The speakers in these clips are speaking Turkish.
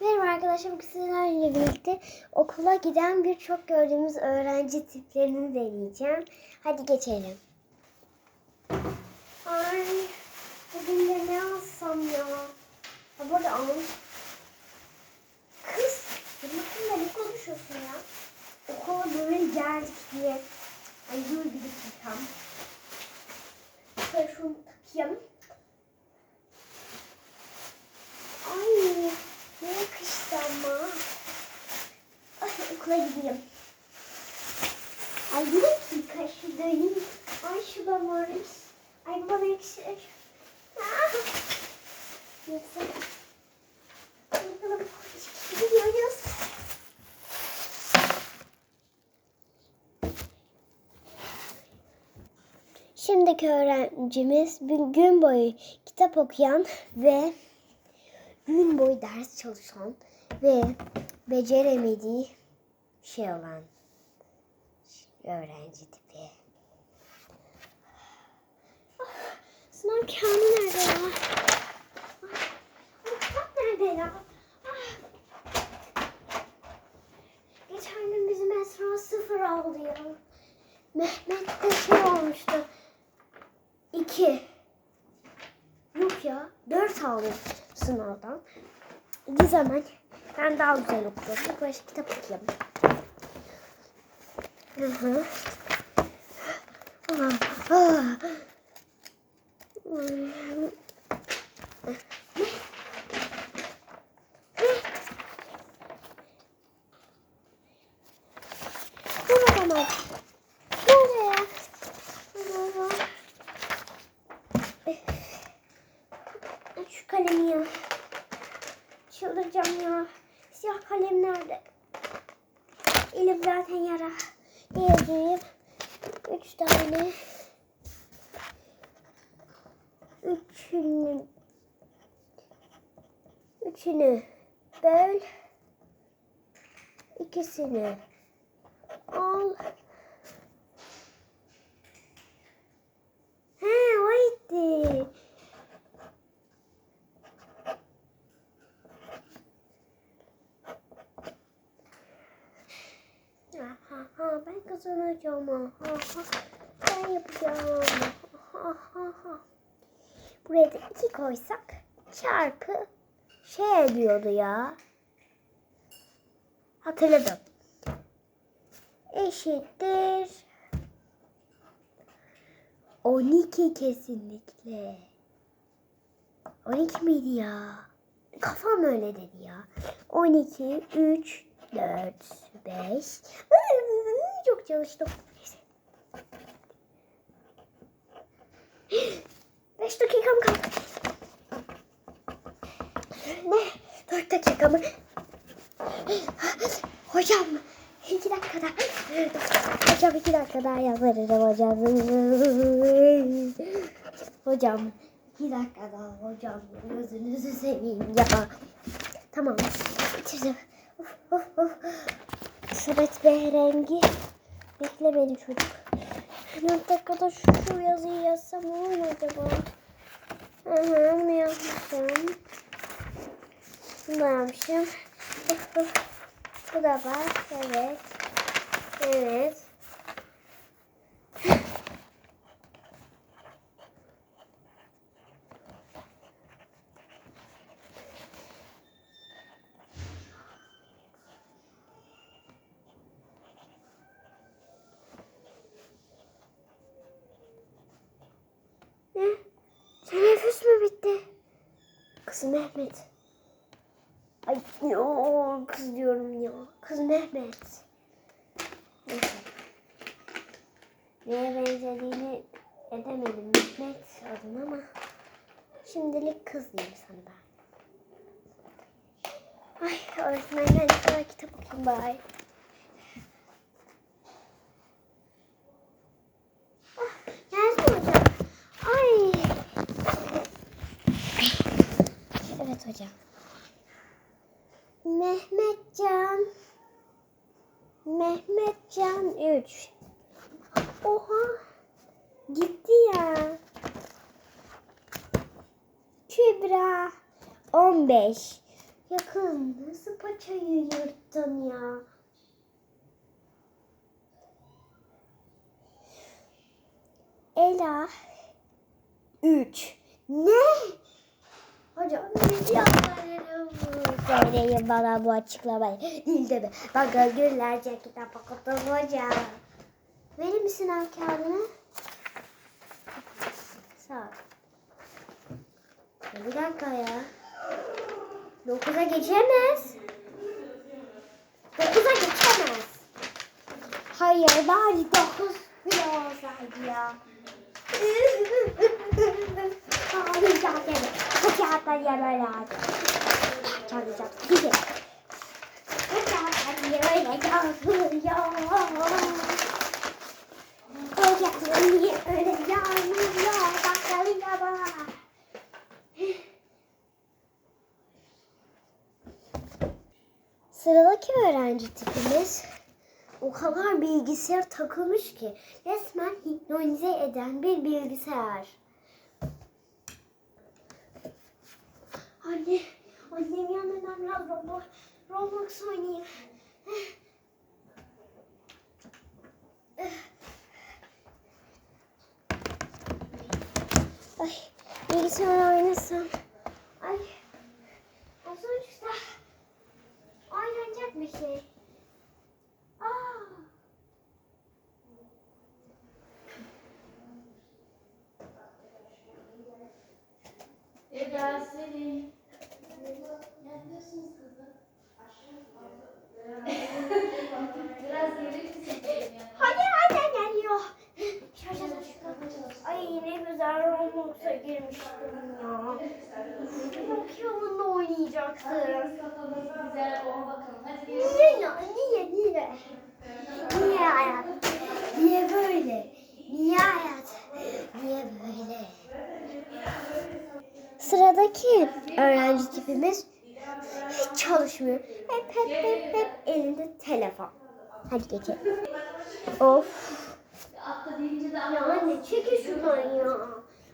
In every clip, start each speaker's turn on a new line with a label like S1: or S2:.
S1: Merhaba arkadaşlar, bugün sizlerle birlikte okula giden birçok gördüğümüz öğrenci tiplerini deneyeceğim. Hadi geçelim. Ay, bugün de ne alsam ya? Ha bu arada. Kız, bakayım ne konuşuyorsun ya? Okula böyle geldik diye. Ay dur bir dakika. Şöyle şunu takayım. Ay ne yakıştı ama. Ay okula gideyim. Ay bir dakika şu döneyim. Ay şu da varmış. Ay bu bana yakışır. Ah. Neyse. Bakalım gidiyoruz. Şimdiki öğrencimiz gün boyu kitap okuyan ve gün boyu ders çalışan ve beceremediği şey olan öğrenci tipi. Ah, Sınav kağıdı nerede ya? Ah, Kitap nerede ya? Ah. Geçen gün bizim Esra sıfır aldı ya. Mehmet de şey olmuştu. İki. Yok ya. Dört aldı sınavdan. Bir zaman ben daha güzel okuyorum. İlk başta kitap okuyayım. Hı hı. Ah, ah. Hmm. Dur bakalım. Şöyle ya. Şu kalemi ya. Çıldıracağım ya. Siyah kalem nerede? Elim zaten yara. Ne yazayım? Üç tane. Üçünü. Üçünü böl. İkisini al. He oydu. Ha, ha, ha, ben kazanacağım. Ha, ha, ha. Ben yapacağım. Ha, ha, ha. Buraya da iki koysak çarpı şey ediyordu ya. Hatırladım. Eşittir. 12 kesinlikle. 12 miydi ya? Kafam öyle dedi ya. 12, 3, 4, 5. Çok çalıştım. Neyse. 5 dakikam kaldı. Ne? 4 dakika mı? Hocam 2 dakika daha. Hocam 2 dakika daha yazarım hocam. Hocam 2 dakika daha hocam. Gözünüzü seveyim ya. Tamam. Bitirdim. Of, of, of. Samet Behrengi. Bekle beni çocuk. 4 dakikada şu, şu yazıyı yazsam olur mu acaba? Aha, bunu yazmışım. Bunu da yapmışım. Bu da var. Evet. Evet. Kız Mehmet. Ay yo, kız diyorum ya. Kız Mehmet. Neyse. Neye benzediğini edemedim Mehmet adını ama şimdilik kız diyeyim sana ben. Ay öğretmenden kadar kitap okuyayım bari. Ah, nerede hocam? Ay. Evet hocam. Mehmetcan. Mehmetcan 3. Oha. Gitti ya. Kübra 15. Ya kız nasıl paçayı yırttın ya? Ela 3 Ne? Hocam söyleyin bana bu açıklamayı. Değil de mi? Bakın günlerce kitap okudum hocam. Verir misin sınav kağıdını? Sağ ol. Bir dakika ya. Dokuza geçemez. Dokuza geçemez. Hayır bari dokuz bile olsaydı ya. Ağlayacağım seni. Bu kağıtları yeme lazım. Çalacağım. Gidin. Bu kağıtları yeme lazım. Sıradaki öğrenci tipimiz o kadar bilgisayar takılmış ki resmen hipnotize eden bir bilgisayar. Roblox oynayayım. Ya onunla oynayacaktım.
S2: Güzel ona bakalım. Hadi.
S1: Niye ya? Niye? Niye? Niye hayat? Niye böyle? Niye hayat? Niye böyle? Sıradaki öğrenci tipimiz hiç çalışmıyor. Hep hep hep hep elinde telefon. Hadi geçelim. Of.
S2: Atla deyince de
S1: Ya anne çekil şuradan ya.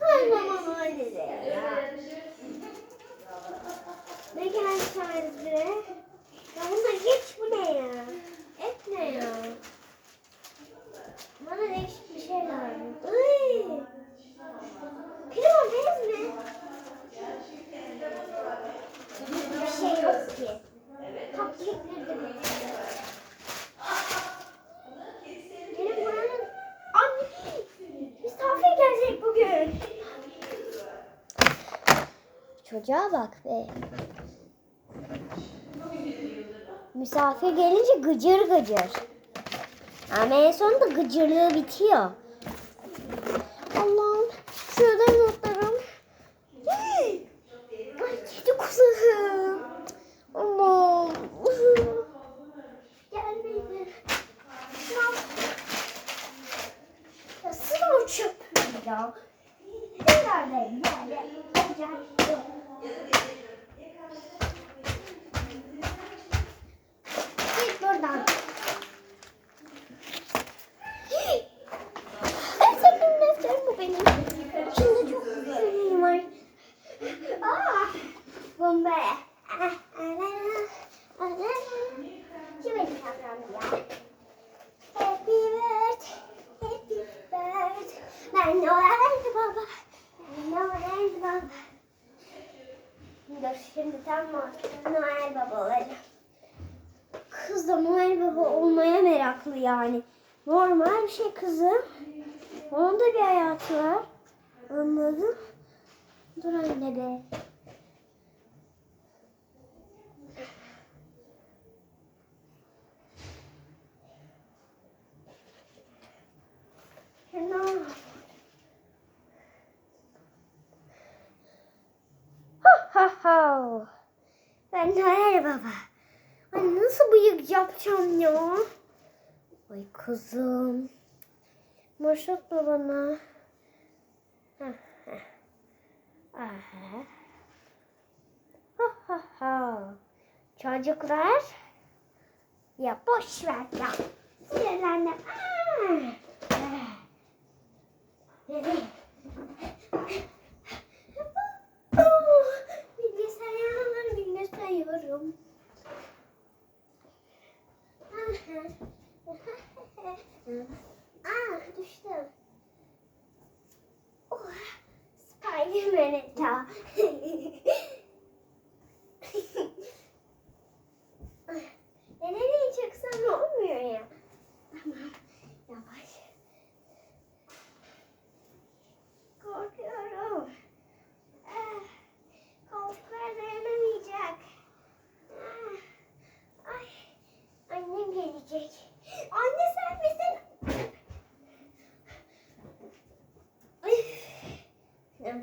S1: Her zaman öyle de ya. Ne geldi sadece? Ya bunlar geç bu ne ya? Et ne ya? Bana değişik bir şey lazım. Iy. Pilav bez mi? Bir şey yok ki. Cupcake'leri de bitti. Benim buranın... Anne! Misafir gelecek bugün. Çocuğa bak be. Misafir gelince gıcır gıcır. Ama en sonunda gıcırlığı bitiyor. Allah'ım şurada notlarım. Ay kedi kuzum. Allah'ım. Gelmedi. Ya sınav çöpü ya. Nerede? Nerede? Acayip. Buradan. En sevdiğim bu benim. İçinde çok şeyim var. Aa, bomba. Kime kitaplandı ya? Happy birthday, happy birthday. Ben Noel baba, ben Noel baba. Dur şimdi tam Noel baba olacağım. Kız da Noel baba olmaya meraklı yani. Normal bir şey kızım. Onun da bir hayatı var. Anladın? Dur anne be. Ha ha ha. Ben Noel baba. Yapacağım ya? Ay kızım. Başlatma bana. Hah. Aha. Ha ha ha. Çocuklar. Ya boş ver ya. Sinirlendim. Ah. Ah. Aa düştüm. Oh, Spiderman'e daha.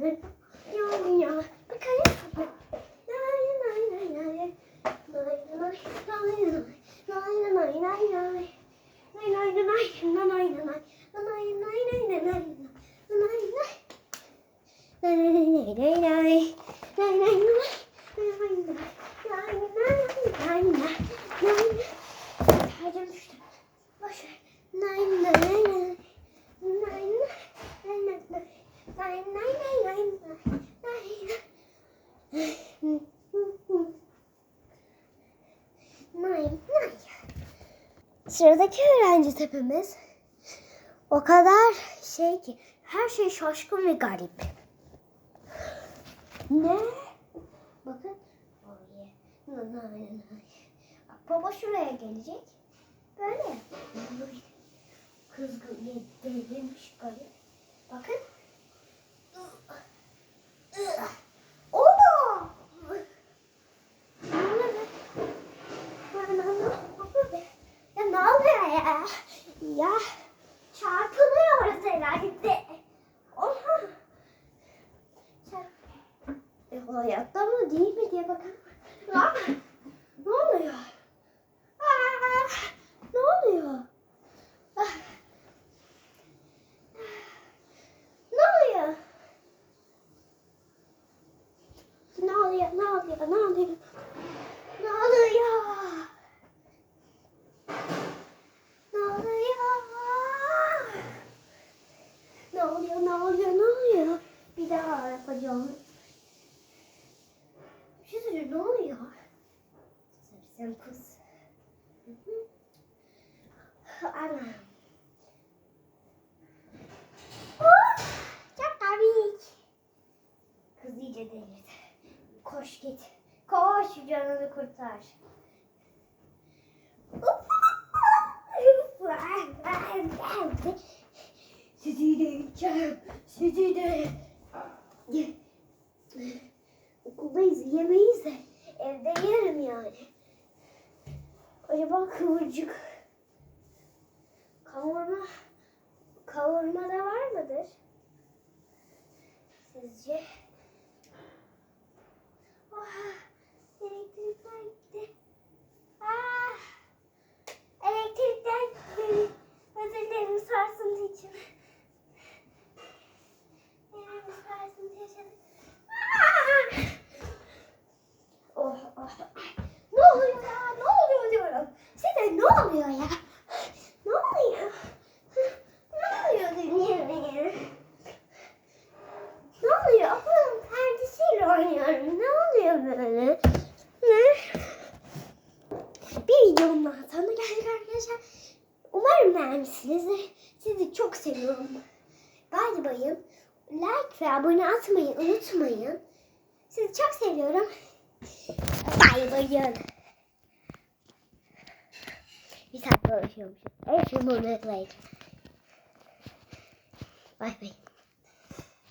S1: yani. Yani ya. Bakayım. Tacım düştü. Boşver. Nine nine. Sıradaki öğrenci tepemiz o kadar şey ki her şey şaşkın ve garip. Ne? Bakın. Baba şuraya gelecek. Böyle. Kızgın delirmiş garip. Bakın. ya çarpılıyoruz herhalde. Oha. E, hayatta mı değil mi diye bakalım. Ne oluyor? Aa. oluyor, ne oluyor, ne oluyor? Bir daha yapacağım. Bir şey söyleyeyim, ne oluyor? Sen kız. Ana. Oh, çok komik. Kız iyice delirdi. Koş git. Koş canını kurtar. Fly. Sizi de yiyeceğim. Sizi de. Okuldayız yemeyiz de evde yerim yani. Acaba kıvırcık kavurma kavurma da var mıdır? Sizce? Oh. annesiniz. Sizi çok seviyorum. Bay bayım. Like ve abone atmayı unutmayın. Sizi çok seviyorum. Bay bayım. Bir saat konuşuyormuşum. Her şeyi unutmayın. Bay bay.